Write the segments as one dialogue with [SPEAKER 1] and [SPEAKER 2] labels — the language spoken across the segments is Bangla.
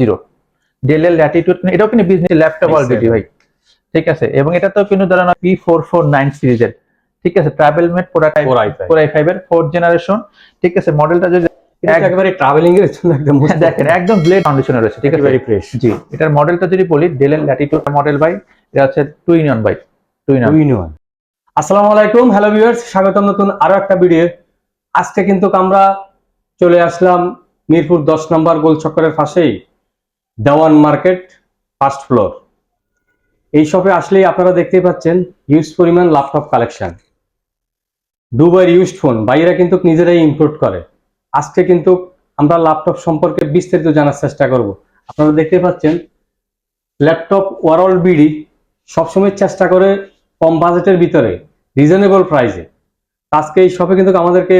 [SPEAKER 1] জিরো। ডেলের ল্যাটিটিউড এটাও কিন্তু বিজনেস ল্যাপটপ অলরেডি ভাই। ঠিক আছে? এবং এটা তো কিন্তু ধরেন পি ফোর ফোর নাইন সিরিজের ঠিক আছে? ট্রাভেল মেট পোড়া type
[SPEAKER 2] Core i5
[SPEAKER 1] four I five এর ফোর্থ জেনারেশন ঠিক আছে? মডেলটা যদি
[SPEAKER 2] একেবারে ট্রাভেলিং এর জন্য একদম
[SPEAKER 1] দেখেন একদম ব্লেড কন্ডিশনে রয়েছে ঠিক আছে?
[SPEAKER 2] ফ্রেশ
[SPEAKER 1] জি এটার মডেলটা যদি বলি ডেলের ল্যাটিটিউড মডেল ভাই এটা হচ্ছে two in one by two in
[SPEAKER 2] two in one আসসালামু আলাইকুম হ্যালো ভিউয়ার্স স্বাগতম নতুন আরও একটা ভিডিও আজকে কিন্তু আমরা চলে আসলাম মিরপুর দশ নম্বর গোল চক্করের পাশেই। Dewan market, first floor. এই শপে আসলেই আপনারা দেখতেই পাচ্ছেন হিউজ পরিমাণ ল্যাপটপ কালেকশন দুবার ইউজড ফোন বাইরা কিন্তু নিজেরাই ইম্পোর্ট করে। আজকে কিন্তু আমরা ল্যাপটপ সম্পর্কে বিস্তারিত জানার চেষ্টা করব। আপনারা দেখতে পাচ্ছেন ল্যাপটপ ওয়ারল বিডি সবসময় চেষ্টা করে কম বাজেটের ভিতরে রিজনেবল প্রাইসে আজকে এই শপে কিন্তু আমাদেরকে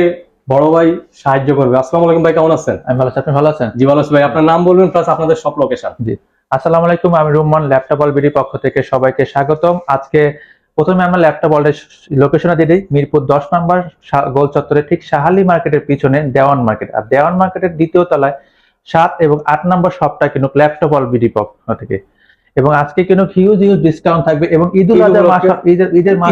[SPEAKER 2] বড় ভাই সাহায্য করবে। আসসালামু আলাইকুম ভাই কেমন আছেন?
[SPEAKER 1] আমি ভালো আছি আপনি ভালো আছেন?
[SPEAKER 2] জি ভালো আছি ভাই। আপনার নাম বলবেন প্লাস আপনাদের সব লোকেশন জি।
[SPEAKER 1] আসসালামু আলাইকুম আমি রুম্মান ল্যাপটপ অলবিডি পক্ষ থেকে সবাইকে স্বাগতম। আজকে প্রথমে আমরা ল্যাপটপ অলরেডি লোকেশনে দিয়ে দিই। মিরপুর দশ নম্বর গোল চত্বরে ঠিক সাহালি মার্কেটের পিছনে দেওয়ান মার্কেট। আর দেওয়ান মার্কেটের দ্বিতীয় তলায় সাত এবং আট নম্বর শপটা কিন্তু ল্যাপটপ অলবিডি পক্ষ থেকে। এবং আজকে কিন্তু হিউজ হিউজ ডিসকাউন্ট থাকবে এবং ঈদ উল আজহার মাস ঈদের ঈদের মাস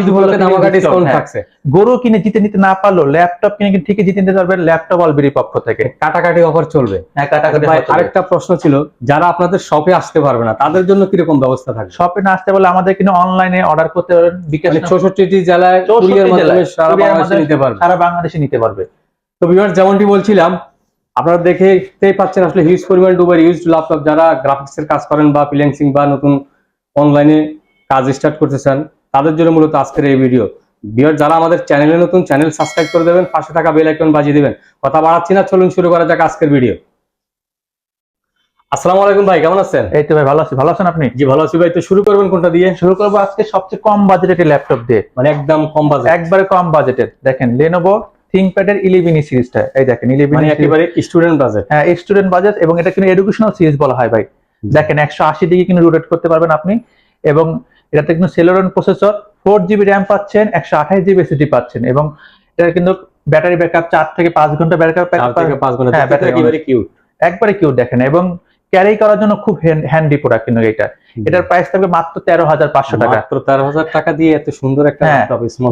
[SPEAKER 2] ডিসকাউন্ট। থাকছে।
[SPEAKER 1] গরু কিনে জিতে নিতে না পারল ল্যাপটপ কিনে কিন্তু ঠিকই জিতে নিতে পারবেন ল্যাপটপ অলবিডি পক্ষ থেকে।
[SPEAKER 2] কাটাকাটি অফার চলবে।
[SPEAKER 1] হ্যাঁ কাটাকাটি হতে
[SPEAKER 2] আরেকটা প্রশ্ন ছিল যারা আপনাদের শপে আসতে পারবে না তাদের জন্য কীরকম ব্যবস্থা থাকবে?
[SPEAKER 1] শপে না আসতে বলে আমাদের কিন্তু অনলাইনে অর্ডার করতে পারেন বিকাশ
[SPEAKER 2] মানে চৌষট্টিটি জেলায় কুরিয়ার মাধ্যমে সারা বাংলাদেশে নিতে পারবে।
[SPEAKER 1] সারা বাংলাদেশে নিতে পারবে।
[SPEAKER 2] তো ভিউয়ার্স যেমনটি বলছিলাম আপনারা দেখেই পাচ্ছেন আসলে হিউজ পরিমাণ ডুবার ইউজড ল্যাপটপ যারা গ্রাফিক্স এর কাজ করেন বা ফ্রিল্যান্সিং বা নতুন অনলাইনে কাজ স্টার্ট করতে চান তাদের জন্য মূলত আজকের এই ভিডিও ভিউয়ার যারা আমাদের চ্যানেলে নতুন চ্যানেল সাবস্ক্রাইব করে দেবেন পাশে থাকা বেল আইকন বাজিয়ে দিবেন। কথা বাড়াচ্ছি না চলুন শুরু করা যাক আজকের ভিডিও আসসালামু আলাইকুম ভাই কেমন আছেন?
[SPEAKER 1] এই তো ভাই ভালো আছি। ভালো আছেন আপনি?
[SPEAKER 2] জি ভালো আছি ভাই। তো শুরু করবেন কোনটা দিয়ে?
[SPEAKER 1] শুরু করব আজকে সবচেয়ে কম বাজেটের ল্যাপটপ দিয়ে।
[SPEAKER 2] মানে একদম কম বাজেট
[SPEAKER 1] একবারে কম বাজেটের দেখেন লেনোভো থিংকপ্যাড এর সিরিজটা এই দেখেন ইলেভেন
[SPEAKER 2] মানে একেবারে স্টুডেন্ট বাজেট
[SPEAKER 1] হ্যাঁ স্টুডেন্ট বাজেট এবং এটা কিন্তু এডুকেশনাল সিরিজ বলা হয় ভাই। দেখেন একশো আশি ডিগ্রি কিন্তু রোটেট করতে পারবেন আপনি। এবং এটাতে কিন্তু Celeron processor four GB RAM পাচ্ছেন একশো আঠাশ জিবি এসএসডি পাচ্ছেন। এবং এটা কিন্তু ব্যাটারি ব্যাকআপ চার থেকে পাঁচ
[SPEAKER 2] ঘণ্টা
[SPEAKER 1] ব্যাকআপ
[SPEAKER 2] পাঁচ ঘণ্টা।
[SPEAKER 1] হ্যাঁ,
[SPEAKER 2] একেবারে কিউট
[SPEAKER 1] একবারে কিউট দেখেন। এবং ক্যারি করার জন্য খুব হ্যান্ডি প্রোডাক্ট কিন্তু এটা। এটার প্রাইস থাকবে মাত্র তেরো হাজার পাঁচশো টাকা।
[SPEAKER 2] মাত্র তেরো হাজার টাকা দিয়ে এত সুন্দর একটা
[SPEAKER 1] হ্যাঁ,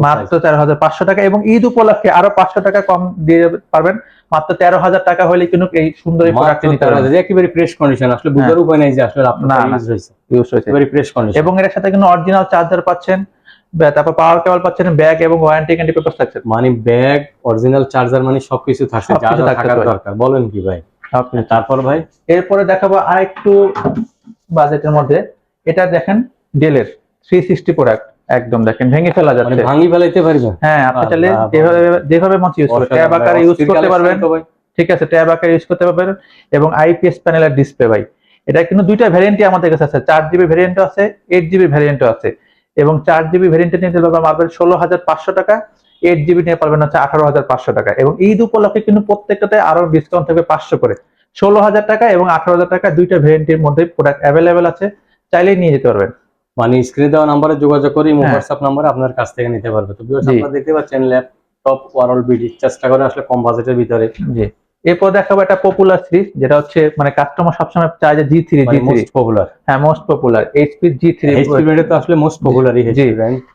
[SPEAKER 1] মাত্র তেরো হাজার পাঁচশো টাকা এবং ঈদ উপলক্ষে আরও পাঁচশো টাকা কম দিয়ে পারবেন। মাত্র তেরো হাজার টাকা হলে কিন্তু এই সুন্দর প্রোডাক্ট নিতে পারবেন।
[SPEAKER 2] একেবারে ফ্রেশ কন্ডিশন আসলে বুঝার উপায় নাই যে আসলে আপনার। ইউজ হয়েছে।
[SPEAKER 1] ইউজ হয়েছে।
[SPEAKER 2] একেবারে ফ্রেশ কন্ডিশন
[SPEAKER 1] এবং এর সাথে কিন্তু অরিজিনাল চার্জার পাচ্ছেন তারপর পাওয়ার কেবল পাচ্ছেন ব্যাগ এবং ওয়ারেন্টি গ্যারান্টি পেপার থাকছে।
[SPEAKER 2] মানে ব্যাগ অরিজিনাল চার্জার মানে সবকিছু থাকছে যা। দরকার। বলেন কি ভাই? তারপর ভাই
[SPEAKER 1] এরপরে দেখাবো আরেকটু বাজেটের মধ্যে। এটা দেখেন ডেলের থ্রি সিক্সটি প্রোডাক্ট একদম দেখেন ভেঙে ফেলা
[SPEAKER 2] মানে
[SPEAKER 1] যাচ্ছে।
[SPEAKER 2] ভাঙি ফেলাইতে পারবেন
[SPEAKER 1] হ্যাঁ আপনি চাইলে যেভাবে যেভাবে মত ইউজ করতে ট্যাব আকারে ইউজ করতে পারবেন। ঠিক আছে ট্যাব আকারে ইউজ করতে পারবেন। এবং আইপিএস প্যানেলের ডিসপ্লে ভাই। এটা কিন্তু দুইটা ভ্যারিয়েন্টই আমাদের কাছে আছে। চার জিবি ভ্যারিয়েন্টও আছে এইট জিবি ভ্যারিয়েন্টও আছে। এবং চার জিবি ভ্যারিয়েন্টে নিতে পারবেন মারবেন ষোলো হাজার পাঁচশো টাকা। এইট জিবি নিয়ে পারবেন হচ্ছে আঠারো হাজার পাঁচশো টাকা। এবং ঈদ উপলক্ষে কিন্তু প্রত্যেকটাতে আরও ডিসকাউন্ট থাকবে পাঁচশো করে। ষোলো হাজার টাকা এবং আঠারো হাজার টাকা দুইটা ভ্যারিয়েন্টের মধ্যে প্রোডাক্ট অ্যাভেলেবেল আছে চাইলেই নিয়ে যেতে পারবেন।
[SPEAKER 2] মানে স্ক্রিনে দেওয়া নাম্বারে যোগাযোগ করে
[SPEAKER 1] হ্যাঁ।
[SPEAKER 2] হোয়াটসঅ্যাপ নাম্বারে আপনার কাছ থেকে নিতে পারবে। তো আপনারা দেখতে পাচ্ছেন ল্যাপটপ ওয়ারল বিডি চেষ্টা করে আসলে কম বাজেটের ভিতরে।
[SPEAKER 1] জি। এরপর দেখাবো একটা পপুলার সিরিজ যেটা হচ্ছে মানে কাস্টমার সবসময় চায় যে G three G three
[SPEAKER 2] most popular
[SPEAKER 1] হ্যাঁ most popular HP G
[SPEAKER 2] three HP তো আসলে মোস্ট পপুলারই
[SPEAKER 1] জি।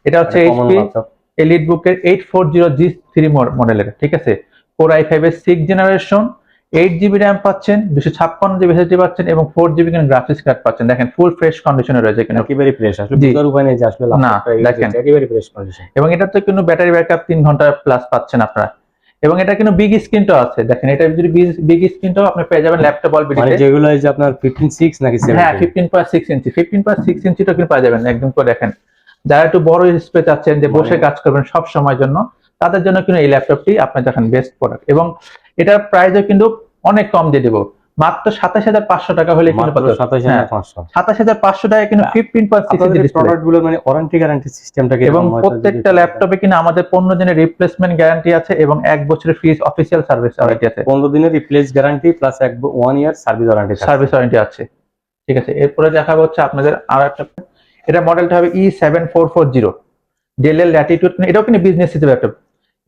[SPEAKER 1] এটা হচ্ছে এইচপি
[SPEAKER 2] ল্যাপটপ
[SPEAKER 1] এলিট বুকের eight four zero G three মডেলের ঠিক আছে? কোর আই ফাইভ এর six generation eight GB RAM পাচ্ছেন দুশো ছাপ্পান্ন জিবি এসএসডি পাচ্ছেন এবং ফোর জিবি কিন্তু গ্রাফিক্স কার্ড পাচ্ছেন। দেখেন ফুল ফ্রেশ কন্ডিশনে রয়েছে কিন্তু।
[SPEAKER 2] একেবারে ফ্রেশ আসলে
[SPEAKER 1] জি।
[SPEAKER 2] বুঝার উপায় নেই যে আসলে
[SPEAKER 1] না, দেখেন।
[SPEAKER 2] একেবারে ফ্রেশ কন্ডিশন
[SPEAKER 1] এবং এটাতে কিন্তু ব্যাটারি ব্যাকআপ তিন ঘণ্টা প্লাস পাচ্ছেন আপনারা। এবং এটা কিন্তু বিগ স্ক্রিনটাও আছে। দেখেন এটা যদি বিগ স্ক্রিনটাও আপনি পেয়ে যাবেন ল্যাপটপ অল
[SPEAKER 2] মানে যেগুলো এই যে আপনার 15 6 নাকি 17
[SPEAKER 1] হ্যাঁ fifteen point six inch fifteen point six ইঞ্চিটা কিন্তু পাওয়া যাবেন একদম করে দেখেন। যারা একটু বড় স্পেস চাচ্ছেন যে বসে কাজ করবেন সব সময়ের জন্য তাদের জন্য কিন্তু এই ল্যাপটপটি আপনার দেখেন বেস্ট প্রোডাক্ট এবং এটার প্রাইসও কিন্তু অনেক কম দিয়ে দেবো। মাত্র সাতাশ হাজার পাঁচশো টাকা হলে কিন্তু
[SPEAKER 2] মাত্র 27500
[SPEAKER 1] সাতাশ হাজার পাঁচশো। টাকা কিন্তু
[SPEAKER 2] হ্যাঁ।
[SPEAKER 1] ফিফটিন
[SPEAKER 2] পয়েন্টগুলো মানে ওয়ারেন্টি গ্যারান্টি সিস্টেমটা কি
[SPEAKER 1] এবং প্রত্যেকটা ল্যাপটপে কিন্তু আমাদের পনেরো দিনের রিপ্লেসমেন্ট গ্যারান্টি আছে এবং এক বছরের ফ্রি অফিসিয়াল সার্ভিস ওয়ারেন্টি আছে।
[SPEAKER 2] 15 দিনের রিপ্লেস গ্যারান্টি প্লাস এক one year service warranty
[SPEAKER 1] service warranty আছে। ঠিক আছে এরপরে দেখাবো হচ্ছে আপনাদের আর একটা এটা মডেলটা হবে E seven four four zero ডেলের ল্যাটিটিউড এটাও কিন্তু বিজনেস হিসেবে একটা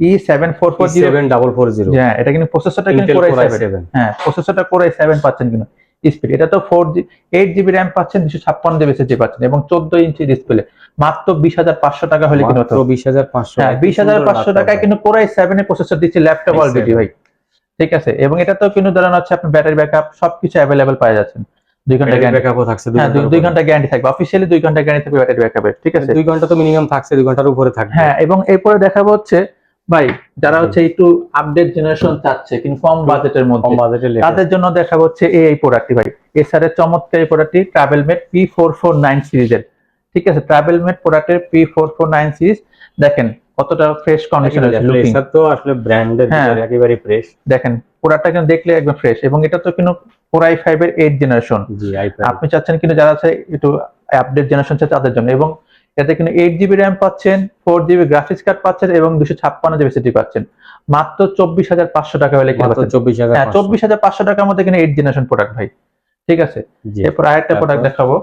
[SPEAKER 1] E seven four four zero
[SPEAKER 2] 7440
[SPEAKER 1] হ্যাঁ এটা কিন্তু প্রসেসরটা কিন্তু
[SPEAKER 2] Intel
[SPEAKER 1] করে
[SPEAKER 2] Core
[SPEAKER 1] সেভেন হ্যাঁ প্রসেসরটা করে সেভেন পাচ্ছেন কিন্তু। স্পিড এটা তো four G eight GB RAM পাচ্ছেন দুশো ছাপ্পান্ন জিবি এসএসডি পাচ্ছেন এবং চোদ্দ ইঞ্চি ডিসপ্লে মাত্র বিশ হাজার পাঁচশো টাকা হলে কিনে হতো।
[SPEAKER 2] বিশ হাজার পাঁচশো
[SPEAKER 1] হ্যাঁ বিশ হাজার পাঁচশো টাকায় কিন্তু কোরাই সেভেন এর প্রসেসর দিচ্ছে ল্যাপটপ
[SPEAKER 2] i7
[SPEAKER 1] অলরেডি ভাই। ঠিক আছে এবং এটা তো কিন্তু ধরেন হচ্ছে আপনি ব্যাটারি ব্যাকআপ সবকিছু অ্যাভেলেবেল পাওয়া যাচ্ছেন দুই ঘণ্টা
[SPEAKER 2] ব্যাকআপও থাকছে দুই
[SPEAKER 1] হ্যাঁ। ঘণ্টা গ্যারান্টি থাকবে। অফিসিয়ালি দুই ঘণ্টা গ্যারান্টি থাকবে ব্যাটারি ব্যাকআপের ঠিক আছে?
[SPEAKER 2] দুই ঘণ্টা তো মিনিমাম থাকছে দুই ঘণ্টার উপরে থাকবে।
[SPEAKER 1] হ্যাঁ এবং এরপরে দেখাবো হচ্ছে ভাই যারা হচ্ছে একটু আপডেট জেনারেশন চাচ্ছে কিন্তু কম বাজেটের মধ্যে। তাদের জন্য দেখাবো হচ্ছে এই প্রোডাক্টটি ভাই। এসআর এর চমৎকার এই প্রোডাক্টটি TravelMate P four four nine সিরিজের ঠিক আছে? ট্রাভেল মেট প্রোডাক্টের P four four nine series দেখেন কতটা ফ্রেশ কন্ডিশন আছে লুকিং
[SPEAKER 2] তো আসলে ব্র্যান্ডের
[SPEAKER 1] হ্যাঁ।
[SPEAKER 2] একেবারে ফ্রেশ
[SPEAKER 1] দেখেন প্রোডাক্টটা কিন্তু দেখলে একদম ফ্রেশ এবং এটা তো কিন্তু কোরাই ফাইভ এর এইট জেনারেশন আপনি চাচ্ছেন কিন্তু যারা আছে একটু আপডেট জেনারেশন চাচ্ছে তাদের জন্য এবং এতে কিন্তু এইট জিবি র্যাম পাচ্ছেন ফোর জিবি গ্রাফিক্স কার্ড পাচ্ছেন এবং দুশো ছাপ্পান্ন জিবি সিটি পাচ্ছেন। মাত্র চব্বিশ হাজার পাঁচশো টাকা হলে
[SPEAKER 2] চব্বিশ হাজার
[SPEAKER 1] হ্যাঁ চব্বিশ হাজার পাঁচশো টাকার মধ্যে কিন্তু এইট জেনারেশন প্রোডাক্ট ভাই ঠিক আছে? এরপর আরেকটা? প্রোডাক্ট দেখাবো।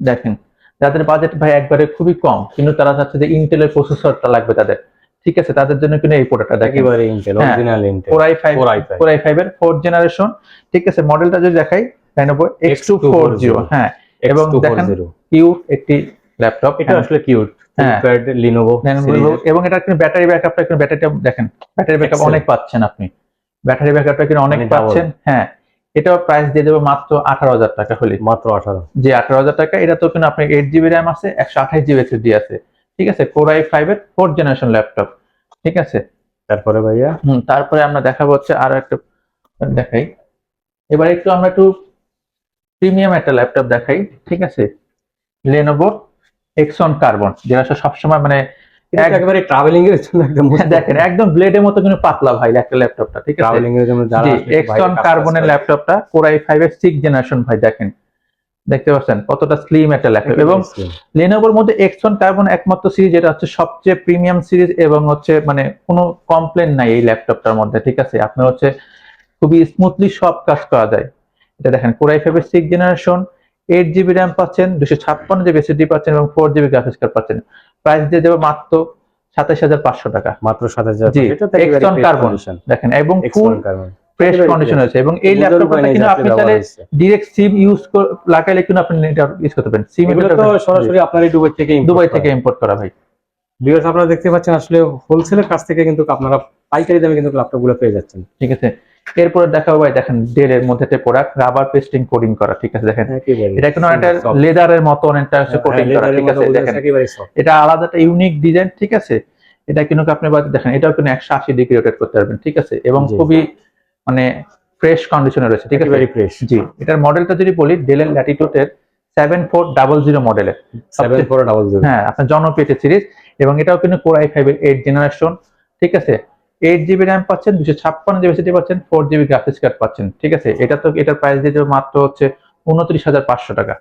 [SPEAKER 1] দেখেন যাদের বাজেট ভাই একবারে খুবই কম কিন্তু তারা চাচ্ছে যে ইন্টেলের প্রসেসরটা লাগবে তাদের। ঠিক আছে তাদের জন্য কিন্তু এই প্রোডাক্টটা দেখেন।
[SPEAKER 2] একেবারে ইন্টেল
[SPEAKER 1] হ্যাঁ।
[SPEAKER 2] Original Intel
[SPEAKER 1] core i five
[SPEAKER 2] Core i5
[SPEAKER 1] core i এর ফোর্থ জেনারেশন ঠিক আছে মডেলটা যদি দেখাই এক্স টু হ্যাঁ এবং দেখেন কিউ একটি ল্যাপটপ
[SPEAKER 2] এটা আসলে কিউট
[SPEAKER 1] হ্যাঁ।
[SPEAKER 2] লিনোভো
[SPEAKER 1] এবং এটা কিন্তু ব্যাটারি ব্যাকআপটা কিন্তু ব্যাটারিটা দেখেন ব্যাটারি ব্যাকআপ অনেক পাচ্ছেন আপনি। ব্যাটারি ব্যাকআপটা কিন্তু অনেক পাচ্ছেন। হ্যাঁ এটাও প্রাইস দিয়ে দেবো মাত্র আঠারো হাজার টাকা হলে।
[SPEAKER 2] মাত্র আঠারো।
[SPEAKER 1] যে আঠারো হাজার টাকা এটা তো কিন্তু আপনার এইট জিবি র্যাম আছে একশো আঠাশ জিবি এসএসডি আছে। ঠিক আছে? কোর আই ফাইভ এর ফোর্থ জেনারেশন ল্যাপটপ ঠিক আছে?
[SPEAKER 2] তারপরে ভাইয়া?
[SPEAKER 1] হুম তারপরে আমরা দেখাবো হচ্ছে আরও একটা দেখাই। এবার একটু আমরা একটু প্রিমিয়াম একটা ল্যাপটপ দেখাই ঠিক আছে? লেনোভো এক্সন কার্বন যেটা সবসময় মানে
[SPEAKER 2] একেবারে ট্রাভেলিং এর জন্য একদম
[SPEAKER 1] দেখেন একদম ব্লেডের মতো কিন্তু পাতলা ভাই একটা ল্যাপটপটা ঠিক আছে?
[SPEAKER 2] ট্রাভেলিং এর জন্য যারা
[SPEAKER 1] এক্সন কার্বনের
[SPEAKER 2] করে।
[SPEAKER 1] ল্যাপটপটা কোরাই ফাইভ এর সিক্স জেনারেশন ভাই দেখেন। দেখতে পাচ্ছেন কতটা স্লিম একটা ল্যাপটপ। এবং লেনোভোর মধ্যে এক্সন কার্বন একমাত্র সিরিজ এটা হচ্ছে সবচেয়ে প্রিমিয়াম সিরিজ এবং হচ্ছে মানে কোনো কমপ্লেন নাই এই ল্যাপটপটার মধ্যে ঠিক আছে? আপনার হচ্ছে খুবই স্মুথলি সব কাজ করা যায়। এটা দেখেন কোরাই ফাইভের six generation eight GB RAM পাচ্ছেন দুশো ছাপ্পান্ন জিবি এসএসডি পাচ্ছেন এবং ফোর জিবি গ্রাফিক্স কার্ড পাচ্ছেন। প্রাইস দিয়ে দেবে মাত্র সাতাশ হাজার পাঁচশো টাকা।
[SPEAKER 2] মাত্র সাত হাজার।
[SPEAKER 1] দেখেন এবং ফুল। ফ্রেশ কন্ডিশন আছে এবং এই ল্যাপটপটা কিন্তু আপনি চাইলে। ডিরেক্ট সিম ইউজ লাগাইলে কিন্তু আপনি এটা ইউজ করতে পারেন। সিম
[SPEAKER 2] এগুলো তো সরাসরি আপনার এই দুবাই থেকে
[SPEAKER 1] দুবাই থেকে ইম্পোর্ট করা ভাই।
[SPEAKER 2] Viewers, আপনারা দেখতে পাচ্ছেন আসলে হোলসেলের কাছ থেকে কিন্তু আপনারা পাইকারি দামে কিন্তু ল্যাপটপগুলো পেয়ে যাচ্ছেন।
[SPEAKER 1] ঠিক আছে। এরপরে দেখাবো ভাই দেখেন ডেল এর মধ্যে একটা প্রোডাক্ট রাবার পেস্টিং কোডিং করা ঠিক আছে দেখেন। এটা কিন্তু একটা। লেদারের মতো অনেকটা
[SPEAKER 2] হ্যাঁ,
[SPEAKER 1] কোটিং করা ঠিক আছে দেখেন। এটা আলাদা একটা ইউনিক ডিজাইন ঠিক আছে? এটা কিন্তু আপনি দেখেন এটাও কিন্তু একশো আশি ডিগ্রি রোটেট করতে পারবেন ঠিক আছে? এবং খুবই মানে ফ্রেশ কন্ডিশনে রয়েছে ঠিক আছে?
[SPEAKER 2] ফ্রেশ
[SPEAKER 1] জি। এটার মডেলটা যদি বলি ডেলের ল্যাটিটিউডের সেভেন ফোর ডাবল জিরো মডেলের
[SPEAKER 2] সেভেন ফোর ডাবল জিরো
[SPEAKER 1] হ্যাঁ আপনার জনপ্রিয় সিরিজ এবং এটাও কিন্তু core i five eight generation ঠিক আছে? এইট জিবি র্যাম পাচ্ছেন দুশো ছাপ্পান্ন জিবি সিটি পাচ্ছেন ফোর জিবি গ্রাফিক্স কার্ড পাচ্ছেন ঠিক আছে? এটা তো এটার প্রাইস দিয়ে দেবো মাত্র হচ্ছে উনত্রিশ হাজার পাঁচশো টাকা।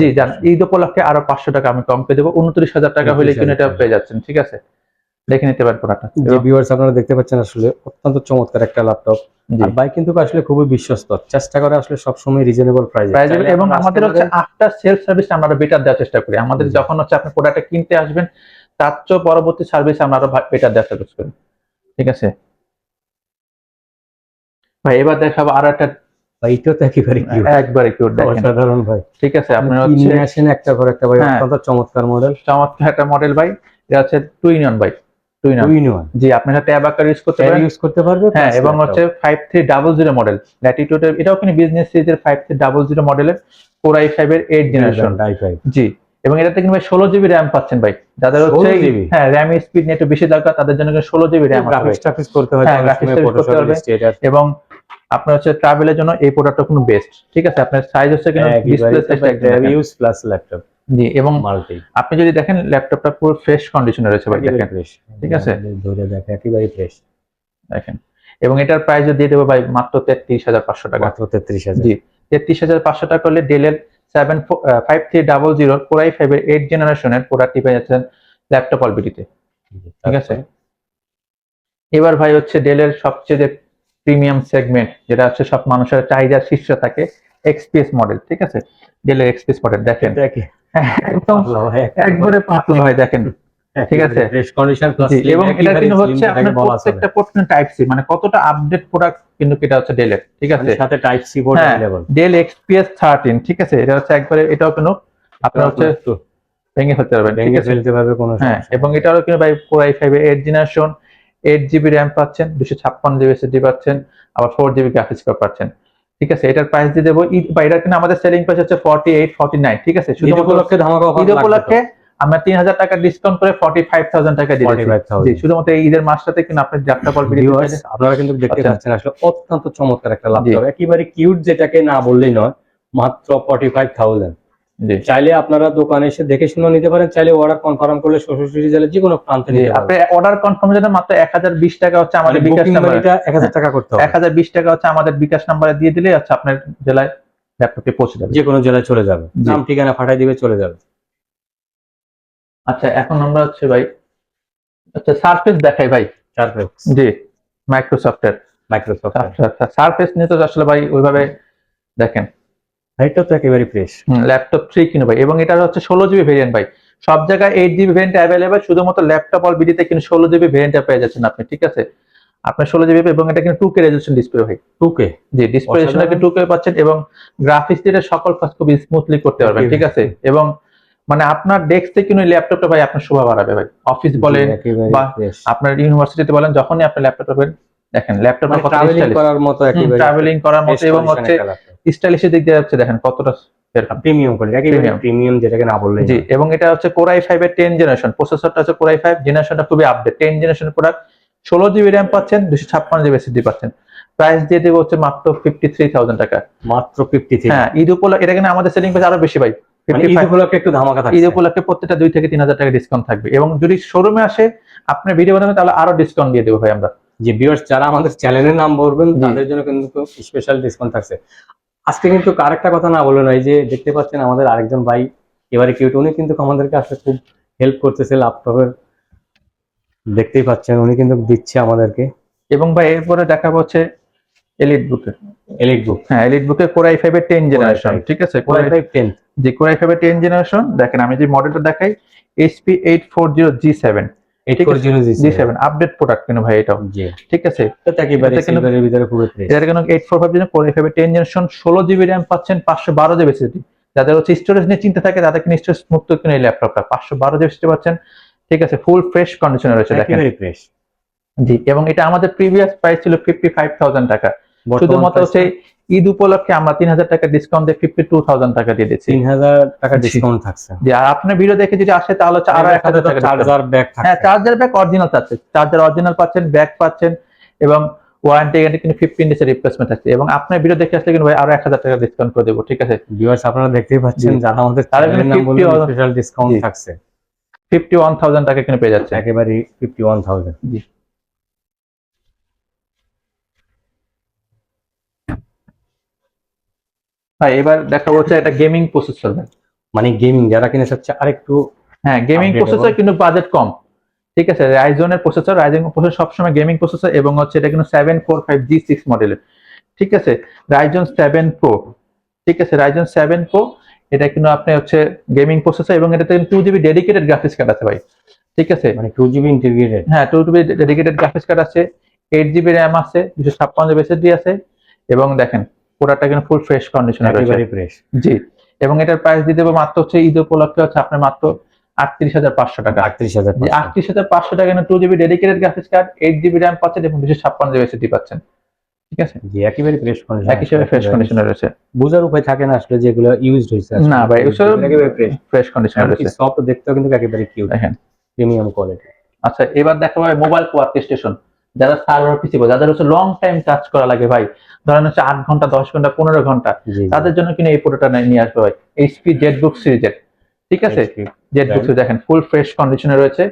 [SPEAKER 1] জি জান ঈদ উপলক্ষে আরও পাঁচশো টাকা আমি কম পেয়ে দেবো উনত্রিশ হাজার টাকা হলে কিন্তু এটা পেয়ে যাচ্ছেন ঠিক আছে? দেখে নিতে পারেন প্রোডাক্টটা
[SPEAKER 2] যে ভিউয়ার্স আপনারা দেখতে পাচ্ছেন আসলে অত্যন্ত চমৎকার একটা ল্যাপটপ আর বাইক কিন্তু আসলে খুবই বিশ্বস্ত। চেষ্টা করে আসলে সবসময় রিজনেবল প্রাইস
[SPEAKER 1] প্রাইস এবং আমাদের হচ্ছে আফটার সেলস সার্ভিস আমরা বেটার দেওয়ার চেষ্টা করি। আমাদের যখন হচ্ছে আপনি প্রোডাক্টটা কিনতে আসবেন তার চেয়ে পরবর্তী সার্ভিস আমরা আরও বেটার দেওয়ার চেষ্টা করি। ঠিক আছে? ভাই এবার দেখাবো আর একটা
[SPEAKER 2] বাইকটা তো একেবারে cute।
[SPEAKER 1] একবারে কিউট দেখেন।
[SPEAKER 2] অসাধারণ ভাই।
[SPEAKER 1] ঠিক আছে আপনার
[SPEAKER 2] আপনি নিয়ে আসেন একটা করে একটা ভাই
[SPEAKER 1] হ্যাঁ।
[SPEAKER 2] অত্যন্ত চমৎকার মডেল
[SPEAKER 1] চমৎকার একটা মডেল ভাই। এটা হচ্ছে টু ইন ওয়ান ভাই। টু ইন ওয়ান জি আপনি একটা ট্যাব আকার ইউজ করতে পারেন।
[SPEAKER 2] ইউজ করতে পারবে
[SPEAKER 1] হ্যাঁ এবং হচ্ছে এটাও কিন্তু বিজনেস সিরিজের ফাইভ থ্রি ডাবল জিরো মডেলের ফোর আই ফাইভ এর এইট জেনারেশন
[SPEAKER 2] i5
[SPEAKER 1] জি এবং এটাতে কিন্তু ভাই ষোলো জিবি র্যাম পাচ্ছেন ভাই। যাদের হচ্ছে হ্যাঁ র্যাম স্পিড নিয়ে একটু বেশি দরকার তাদের জন্য কিন্তু ষোলো জিবি র্যাম
[SPEAKER 2] গ্রাফিক্স টাফিক্স করতে হয়
[SPEAKER 1] করতে এবং আপনার হচ্ছে ট্রাভেলের জন্য এই প্রোডাক্টটা কোনো বেস্ট ঠিক আছে আপনার সাইজ হচ্ছে কিন্তু display
[SPEAKER 2] tab use plus laptop,
[SPEAKER 1] জি এবং
[SPEAKER 2] multi।
[SPEAKER 1] আপনি যদি দেখেন ল্যাপটপটা পুরো ফ্রেশ কন্ডিশনে রয়েছে ভাই দেখেন।
[SPEAKER 2] fresh।
[SPEAKER 1] ঠিক আছে?
[SPEAKER 2] ধরে দেখে একেবারে ফ্রেশ
[SPEAKER 1] দেখেন। এবং এটার প্রাইস দিয়ে দেবো ভাই মাত্র তেত্রিশ হাজার পাঁচশো টাকা।
[SPEAKER 2] মাত্র তেত্রিশ হাজার।
[SPEAKER 1] জি তেত্রিশ হাজার পাঁচশো টাকা করলে ডেলের seven five three double zero core i five এর এইট জেনারেশনের প্রোডাক্টটি পেয়ে যাচ্ছেন ল্যাপটপ অলবিডিতে ঠিক আছে? এবার ভাই হচ্ছে ডেলের সবচেয়ে যে প্রিমিয়াম সেগমেন্ট যেটা হচ্ছে সব মানুষের চাহিদার শীর্ষে থাকে এক্সপিএস মডেল ঠিক আছে? ডেলের এক্সপিএস মডেল দেখেন। একদম একবারে পাতলা হয় দেখেন ঠিক আছে।
[SPEAKER 2] ফ্রেশ কন্ডিশন প্লাস
[SPEAKER 1] জি, এবং এটা কিন্তু হচ্ছে আপনার প্রত্যেকটা পোর্ট টাইপ সি মানে কতটা আপডেট প্রোডাক্ট কিন্তু এটা হচ্ছে ডেলের ঠিক আছে
[SPEAKER 2] সাথে টাইপ সি পোর্ট
[SPEAKER 1] হ্যাঁ।
[SPEAKER 2] अवेलेबल
[SPEAKER 1] ডেল এক্সপিএস থার্টিন ঠিক আছে এটা হচ্ছে একবারে এটাও কিন্তু আপনার হচ্ছে ভেঙে ফেলতে পারবেন ঠিক
[SPEAKER 2] ভেঙে
[SPEAKER 1] আছে
[SPEAKER 2] ফেলতে পারবে কোনো
[SPEAKER 1] হ্যাঁ
[SPEAKER 2] সমস্যা
[SPEAKER 1] এবং এটারও কিন্তু ভাই core i five eight generation eight GB RAM পাচ্ছেন দুশো ছাপ্পান্ন জিবি এসএসডি পাচ্ছেন আবার ফোর জিবি গ্রাফিক্স কার্ড পাচ্ছেন ঠিক আছে? এটার প্রাইস দিয়ে দেবো। ঈদ বা এটার কিন্তু আমাদের সেলিং প্রাইস হচ্ছে ফর্টি এইট ফর্টি নাইন ঠিক আছে? শুধু
[SPEAKER 2] উপলক্ষে ধামাকা
[SPEAKER 1] ঈদ উপলক্ষে আমরা তিন হাজার টাকা ডিসকাউন্ট করে ফর্টি ফাইভ থাউজেন্ড টাকা দিচ্ছি।
[SPEAKER 2] 45,000
[SPEAKER 1] শুধুমাত্র এই ঈদের মাসটাতে কিন্তু আপনার যাত্রা
[SPEAKER 2] ভিউয়ার্স আপনারা কিন্তু দেখতে
[SPEAKER 1] আচ্ছা।
[SPEAKER 2] পাচ্ছেন আসলে অত্যন্ত চমৎকার একটা
[SPEAKER 1] লাভ
[SPEAKER 2] হবে। একেবারে কিউট যেটাকে না বললেই নয় মাত্র 45000
[SPEAKER 1] জি
[SPEAKER 2] চাইলে আপনারা দোকানে এসে দেখে শুনে নিতে পারেন চাইলে অর্ডার কনফার্ম করলে শ্বশুরবাড়ি জেলার যে কোনো প্রান্তে নিতে
[SPEAKER 1] আপনি অর্ডার কনফার্ম জন্য মাত্র এক হাজার বিশ টাকা হচ্ছে
[SPEAKER 2] মানে
[SPEAKER 1] আমাদের বিকাশ নাম্বার
[SPEAKER 2] মানিটা 1000 টাকা করতে হবে।
[SPEAKER 1] এক হাজার বিশ টাকা হচ্ছে আমাদের বিকাশ নাম্বারে দিয়ে দিলে হচ্ছে আপনার জেলায় ল্যাপটপটি পৌঁছে যাবে।
[SPEAKER 2] যে কোনো জেলায় চলে যাবে। নাম ঠিকানা পাঠাই দিবে চলে যাবে।
[SPEAKER 1] আচ্ছা এখন আমরা হচ্ছে ভাই আচ্ছা সারফেস দেখাই ভাই।
[SPEAKER 2] চারপেক্স
[SPEAKER 1] জি মাইক্রোসফটের
[SPEAKER 2] মাইক্রোসফট
[SPEAKER 1] সারফেস নিয়ে তো আসলে ভাই ওইভাবে দেখেন।
[SPEAKER 2] এটা তো একেবারে ফ্রেশ
[SPEAKER 1] ল্যাপটপ থ্রি কিনো ভাই। এবং এটা হচ্ছে ষোলো জিবি ভেরিয়েন্ট ভাই। সব জায়গায় এইট জিবি ভেরিয়েন্ট অ্যাভেলেবেল শুধুমাত্র ল্যাপটপ অল বিডিতে কিন্তু ষোলো জিবি ভেরিয়েন্টটা পেয়ে যাচ্ছেন আপনি ঠিক আছে? আপনার ষোলো জিবি এবং এটা কিন্তু টু কে রেজলিউশন ডিসপ্লে ভাই।
[SPEAKER 2] টুকে
[SPEAKER 1] জি ডিসপ্লে। টু কে পাচ্ছেন এবং গ্রাফিক্স দিয়ে সকল কাজ খুব স্মুথলি করতে পারবেন ঠিক আছে? এবং মানে আপনার ডেস্ক থেকে কিন্তু ল্যাপটপটা ভাই আপনার শোভা বাড়াবে ভাই। অফিস বলেন বা- আপনার ইউনিভার্সিটিতে বলেন যখনই আপনি ল্যাপটপ পাবেন দেখেন ল্যাপটপ
[SPEAKER 2] ট্রাভেলিং করার মতো একেবারে
[SPEAKER 1] ট্রাভেলিং করার মতো এবং হচ্ছে স্টাইলিশের দিক দিয়ে হচ্ছে দেখেন কতটা
[SPEAKER 2] প্রিমিয়াম কোয়ালিটি প্রিমিয়াম যেটাকে না বললেই
[SPEAKER 1] জি এবং এটা হচ্ছে কোরাই ফাইভ এর টেন জেনারেশন প্রসেসরটা হচ্ছে কোরাই ফাইভ জেনারেশনটা খুবই আপডেট টেন জেনারেশন প্রোডাক্ট ষোলো জিবি র্যাম পাচ্ছেন দুশো ছাপ্পান্ন জিবি এসএসডি পাচ্ছেন। প্রাইস দিয়ে দেবো হচ্ছে মাত্র টাকা। হ্যাঁ ঈদ উপলক্ষে এটা কিন্তু আমাদের সেলিং প্রাইস আরও বেশি ভাই।
[SPEAKER 2] মানে
[SPEAKER 1] 55
[SPEAKER 2] ঈদ উপলক্ষে একটু ধামাকা
[SPEAKER 1] ঈদ
[SPEAKER 2] থাকছে
[SPEAKER 1] উপলক্ষে প্রত্যেকটা দুই থেকে তিন হাজার টাকা ডিসকাউন্ট থাকবে। এবং যদি শোরুমে আসে আপনার ভিডিও বানাবে তাহলে আরও ডিসকাউন্ট দিয়ে দেবো ভাই আমরা।
[SPEAKER 2] যে ভিউয়ার্স যারা আমাদের চ্যানেলের নাম বলবেন। তাদের জন্য কিন্তু স্পেশাল ডিসকাউন্ট থাকছে। আজকে কিন্তু আরেকটা কথা না বলে নয় যে দেখতে পাচ্ছেন আমাদের আরেকজন ভাই এবারে কিউট উনি কিন্তু আমাদেরকে আসলে খুব হেল্প করতেছে ল্যাপটপের দেখতেই পাচ্ছেন উনি কিন্তু দিচ্ছে আমাদেরকে।
[SPEAKER 1] এবং ভাই এরপরে দেখা হচ্ছে এলিট বুকে
[SPEAKER 2] এলিট বুক
[SPEAKER 1] হ্যাঁ এলিট বুকে কোরাই টেন জেনারেশন ঠিক আছে?
[SPEAKER 2] Core i five
[SPEAKER 1] ten G core i ten generation দেখেন আমি যে মডেলটা দেখাই HP
[SPEAKER 2] eight
[SPEAKER 1] four
[SPEAKER 2] zero
[SPEAKER 1] G seven update product কিন্তু ভাই এটাও? ঠিক আছে?
[SPEAKER 2] এটা
[SPEAKER 1] কিন্তু- eight four five ten generation ষোলো জিবি র্যাম পাচ্ছেন পাঁচশো বারো জিবি এসএসডি যাদের হচ্ছে স্টোরেজ নিয়ে চিন্তা থাকে তাদের কিন্তু স্টোরেজ মুক্ত কিনে এই ল্যাপটপটা পাঁচশো বারো জিবি পাচ্ছেন। ঠিক আছে ফুল ফ্রেশ কন্ডিশনে রয়েছে দেখেন। জি এবং এটা আমাদের প্রিভিয়াস প্রাইস ছিল ফিফটি ফাইভ থাউজেন্ড টাকা। শুধুমাত্র হচ্ছে ঈদ উপলক্ষে আমরা তিন হাজার টাকা ডিসকাউন্ট দিয়ে ফিফটি টু থাউজেন্ড টাকা দিয়ে দিচ্ছি।
[SPEAKER 2] তিন হাজার টাকা ডিসকাউন্ট থাকছে।
[SPEAKER 1] যে আর আপনার ভিডিও দেখে যদি আসে তাহলে হচ্ছে আরও এক হাজার টাকা
[SPEAKER 2] চার্জার ব্যাগ
[SPEAKER 1] হ্যাঁ চার্জার ব্যাগ অরিজিনাল আছে চার্জার অরিজিনাল পাচ্ছেন ব্যাগ পাচ্ছেন এবং ওয়ারেন্টি গ্যারান্টি কিন্তু ফিফটিন ডেজের রিপ্লেসমেন্ট আছে এবং আপনার ভিডিও দেখে আসলে কিন্তু ভাই আরও এক হাজার টাকা ডিসকাউন্ট করে দেবো ঠিক আছে?
[SPEAKER 2] ভিউয়ার্স আপনারা দেখতেই পাচ্ছেন যারা আমাদের চ্যানেলের নাম বলবেন
[SPEAKER 1] 50
[SPEAKER 2] স্পেশাল ডিসকাউন্ট থাকছে।
[SPEAKER 1] ফিফটি ওয়ান থাউজেন্ড টাকা কিন্তু পেয়ে যাচ্ছে।
[SPEAKER 2] একেবারে ফিফটি ওয়ান থাউজেন্ড
[SPEAKER 1] জি। ভাই এবার দেখা হচ্ছে একটা গেমিং প্রসেসর ভাই।
[SPEAKER 2] মানে গেমিং যারা কিনে চাচ্ছে আরেকটু
[SPEAKER 1] হ্যাঁ গেমিং। প্রসেসর কিন্তু বাজেট কম। ঠিক আছে রাইজনের প্রসেসর রাইজেন প্রসেসর সবসময় গেমিং প্রসেসর এবং হচ্ছে এটা কিন্তু seven four five G six মডেলের ঠিক আছে রাইজন সেভেন প্রো ঠিক আছে রাইজন সেভেন প্রো এটা কিন্তু আপনি হচ্ছে গেমিং প্রসেসর এবং এটাতে two GB dedicated graphics card আছে ভাই। ঠিক আছে?
[SPEAKER 2] মানে টু জিবি ইন্টিগ্রেটেড
[SPEAKER 1] হ্যাঁ two GB dedicated graphics card আছে এইট জিবি র্যাম আছে দুশো ছাপ্পান্ন জিবি এসএসডি আছে এবং দেখেন পুরাটা কিন্তু ফুল ফ্রেশ কন্ডিশনে
[SPEAKER 2] একেবারে ফ্রেশ
[SPEAKER 1] জি এবং এটার প্রাইস দিয়ে দেবো মাত্র হচ্ছে ঈদ উপলক্ষে হচ্ছে আপনার মাত্র আটত্রিশ হাজার পাঁচশো টাকা।
[SPEAKER 2] আটত্রিশ হাজার
[SPEAKER 1] আটত্রিশ হাজার পাঁচশো টাকা two GB dedicated graphics card eight GB RAM পাচ্ছেন এবং দুশো ছাপ্পান্ন জিবি এসএসডি পাচ্ছেন। ঠিক আছে?
[SPEAKER 2] জি একেবারে ফ্রেশ কন্ডিশন
[SPEAKER 1] এক হিসেবে ফ্রেশ কন্ডিশনে রয়েছে।
[SPEAKER 2] বোঝার উপায় থাকে না আসলে যেগুলো ইউজড হয়েছে।
[SPEAKER 1] না ভাই,
[SPEAKER 2] একেবারে ফ্রেশ
[SPEAKER 1] ফ্রেশ কন্ডিশনে রয়েছে।
[SPEAKER 2] সব দেখতেও কিন্তু একেবারে কিউট
[SPEAKER 1] দেখেন।
[SPEAKER 2] প্রিমিয়াম কোয়ালিটি
[SPEAKER 1] আচ্ছা এবার দেখা ভাই মোবাইল ওয়ার্ক স্টেশন যারা সার্ভার পিসি যাদের হচ্ছে লং টাইম কাজ করা লাগে ভাই ধরেন হচ্ছে আট ঘণ্টা দশ ঘণ্টা পনেরো
[SPEAKER 2] ঘণ্টা
[SPEAKER 1] তাদের জন্য কিন্তু এই পুরোটা নিয়ে আসবে ভাই। এইচপি জেড বুক সিরিজের ঠিক আছে? জেড বুক দেখেন ফুল ফ্রেশ কন্ডিশনে রয়েছে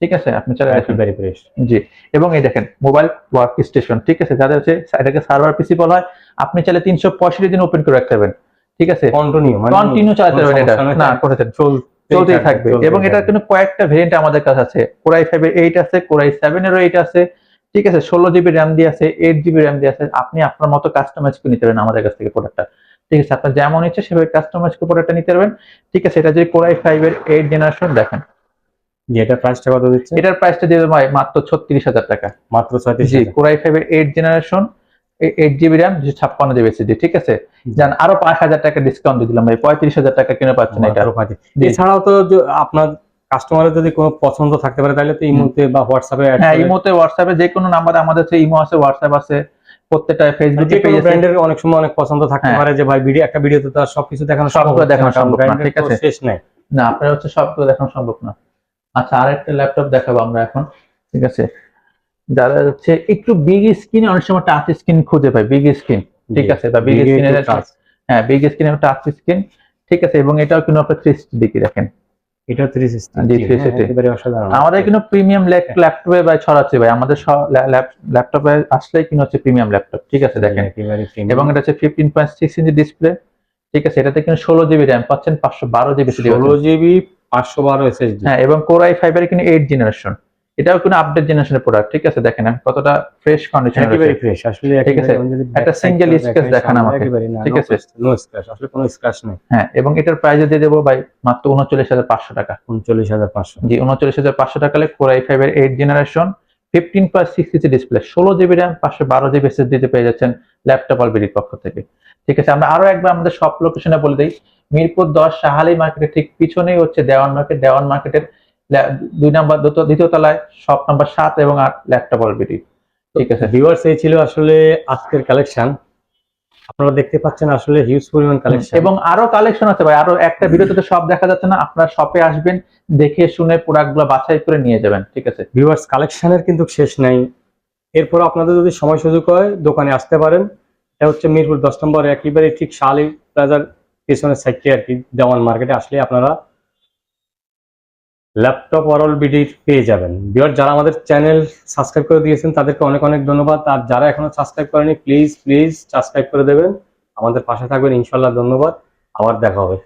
[SPEAKER 1] ঠিক আছে? আপনি চাইলে দেখেন
[SPEAKER 2] একেবারে ফ্রেশ
[SPEAKER 1] জি এবং এই দেখেন মোবাইল ওয়ার্ক স্টেশন ঠিক আছে? যাদের হচ্ছে এটাকে সার্ভার পিসি বলা হয় আপনি চাইলে তিনশো পঁয়ষট্টি দিন ওপেন করে রাখতে পারবেন ঠিক আছে?
[SPEAKER 2] কন্টিনিউ মানে
[SPEAKER 1] কন্টিনিউ চালাতে পারবেন এটা। না করেছেন
[SPEAKER 2] চল-
[SPEAKER 1] চলতেই থাকবে এবং এটা
[SPEAKER 2] থাকবে।
[SPEAKER 1] কিন্তু কয়েকটা ভেরিয়েন্ট আমাদের কাছে আছে। কোরাই ফাইভ এর এইট আছে কোরাই সেভেন এরও এইট আছে ঠিক আছে ষোলো জিবি র্যাম দিয়ে আছে এইট জিবি র্যাম দিয়ে আছে আপনি আপনার মতো কাস্টমাইজ করে নিতে পারেন আমাদের কাছ থেকে প্রোডাক্টটা ঠিক আছে আপনার যেমন ইচ্ছে সেভাবে কাস্টমাইজ করে প্রোডাক্টটা নিতে পারবেন। ঠিক আছে এটা যদি কোরাই ফাইভ এর এইট জেনারেশন দেখেন।
[SPEAKER 2] জি এটা প্রাইসটা কত দিচ্ছে?
[SPEAKER 1] এটার প্রাইসটা দিয়ে ভাই মাত্র ছত্রিশ হাজার টাকা।
[SPEAKER 2] মাত্র
[SPEAKER 1] জি কোরাই ফাইভ এর eight generation eight GB RAM দুশো ছাপ্পান্ন জিবি এসএসডি ঠিক আছে? যান আরও পাঁচ হাজার টাকা ডিসকাউন্ট দিয়ে দিলাম ভাই পঁয়ত্রিশ হাজার টাকা কিনে পাচ্ছেন এটা।
[SPEAKER 2] এছাড়াও তো আপনার কাস্টমারের যদি কোনো পছন্দ থাকতে পারে তাহলে তো ইমোতে বা হোয়াটসঅ্যাপে add
[SPEAKER 1] হ্যাঁ ইমোতে হোয়াটসঅ্যাপে যে কোনো নাম্বারে আমাদের হচ্ছে ইমো আছে হোয়াটসঅ্যাপ আছে প্রত্যেকটা ফেসবুকে পেজ
[SPEAKER 2] ব্র্যান্ডের অনেক সময় অনেক পছন্দ থাকতে
[SPEAKER 1] হ্যাঁ।
[SPEAKER 2] পারে যে ভাই ভিডিও একটা ভিডিওতে তো আর সবকিছু দেখানো সম্ভব
[SPEAKER 1] দেখানো সম্ভব না, ঠিক আছে।
[SPEAKER 2] শেষ নাই।
[SPEAKER 1] না আপনার হচ্ছে সবগুলো দেখানো সম্ভব না। আচ্ছা আরেকটা ল্যাপটপ দেখাবো আমরা এখন ঠিক আছে? যারা হচ্ছে একটু বিগ স্ক্রিন অনেক সময় টাচ স্ক্রিন খুঁজে পায় বিগ স্ক্রিন ঠিক আছে? বা বিগ স্ক্রিনের
[SPEAKER 2] একটু
[SPEAKER 1] হ্যাঁ বিগ স্ক্রিনের টাচ স্ক্রিন ঠিক আছে? এবং এটাও কিন্তু আপনার থ্রি দিকে দেখেন।
[SPEAKER 2] এটা 360
[SPEAKER 1] জি,
[SPEAKER 2] জি,
[SPEAKER 1] 360
[SPEAKER 2] হ্যাঁ, একেবারে অসাধারণ।
[SPEAKER 1] আমাদের কিন্তু প্রিমিয়াম ল্যাপটপে ভাই ছড়াচ্ছে ভাই। আমাদের ল্যাপটপে আসলেই কিন্তু হচ্ছে প্রিমিয়াম ল্যাপটপ ঠিক আছে দেখেন। এবং এটা হচ্ছে fifteen point six inch display ঠিক আছে এটাতে কিন্তু ষোলো জিবি র্যাম পাচ্ছেন পাঁচশো বারো জিবি
[SPEAKER 2] ষোলো জিবি পাঁচশো বারো এসএসডি
[SPEAKER 1] হ্যাঁ এবং কোর ফাইবার এর কিন্তু এইট জেনারেশন এটাও কোনো আপডেট জেনারেশনের প্রোডাক্ট ঠিক আছে দেখেন আমি কতটা ফ্রেশ কন্ডিশন
[SPEAKER 2] একেবারে ফ্রেশ আসলে
[SPEAKER 1] ঠিক আছে। একটা scratch
[SPEAKER 2] দেখাই,
[SPEAKER 1] দেখান আমাকে।
[SPEAKER 2] না,
[SPEAKER 1] ঠিক আছে।
[SPEAKER 2] no scratch, আসলে কোনো স্ক্র্যাচ নেই
[SPEAKER 1] হ্যাঁ এবং এটার প্রাইস দিয়ে দেবো ভাই মাত্র উনচল্লিশ হাজার পাঁচশো টাকা
[SPEAKER 2] উনচল্লিশ হাজার পাঁচশো
[SPEAKER 1] জি উনচল্লিশ হাজার পাঁচশো টাকা হলে কোর আই ফাইভ এর eight generation fifteen plus six inch display ষোলো জিবি র্যাম পাঁচশো বারো জিবি এস দিতে পেয়ে যাচ্ছেন ল্যাপটপ অলবিডির পক্ষ থেকে ঠিক আছে আমরা আরও একবার আমাদের সব লোকেশনে বলে দিই মিরপুর দশ সাহালি মার্কেটের ঠিক পিছনেই হচ্ছে দেওয়ান মার্কেট দেওয়ান মার্কেটের দুই নাম্বার দ্বিতীয়- তলায় শপ নাম্বার সাত এবং আট ল্যাপটপ অলবিডি ঠিক আছে।
[SPEAKER 2] ভিউয়ার্স এই ছিল আসলে আজকের কালেকশন আপনারা দেখতে পাচ্ছেন আসলে হিউজ পরিমাণ কালেকশন
[SPEAKER 1] এবং আরও কালেকশন আছে ভাই। আরও একটা ভিডিওতে তো সব দেখা যাচ্ছে না। আপনার শপে আসবেন দেখে শুনে প্রোডাক্টগুলো বাছাই করে নিয়ে যাবেন। ঠিক আছে।
[SPEAKER 2] ভিউয়ার্স কালেকশনের কিন্তু শেষ নাই। এরপর আপনাদের যদি সময় সুযোগ হয় দোকানে আসতে পারেন। এটা হচ্ছে মিরপুর দশ নম্বর একেবারে ঠিক শালি প্লাজার পেছনের সাইডটি আর কি দেওয়ান মার্কেটে আসলে আপনারা ল্যাপটপ অরল বিডি পেয়ে যাবেন। ভিউয়ার যারা আমাদের চ্যানেল সাবস্ক্রাইব করে দিয়েছেন, তাদেরকে অনেক অনেক ধন্যবাদ। আর যারা এখনও সাবস্ক্রাইব করেনি প্লিজ প্লিজ সাবস্ক্রাইব করে দেবেন। আমাদের পাশে থাকবেন ইনশাল্লাহ ধন্যবাদ। আবার দেখা হবে।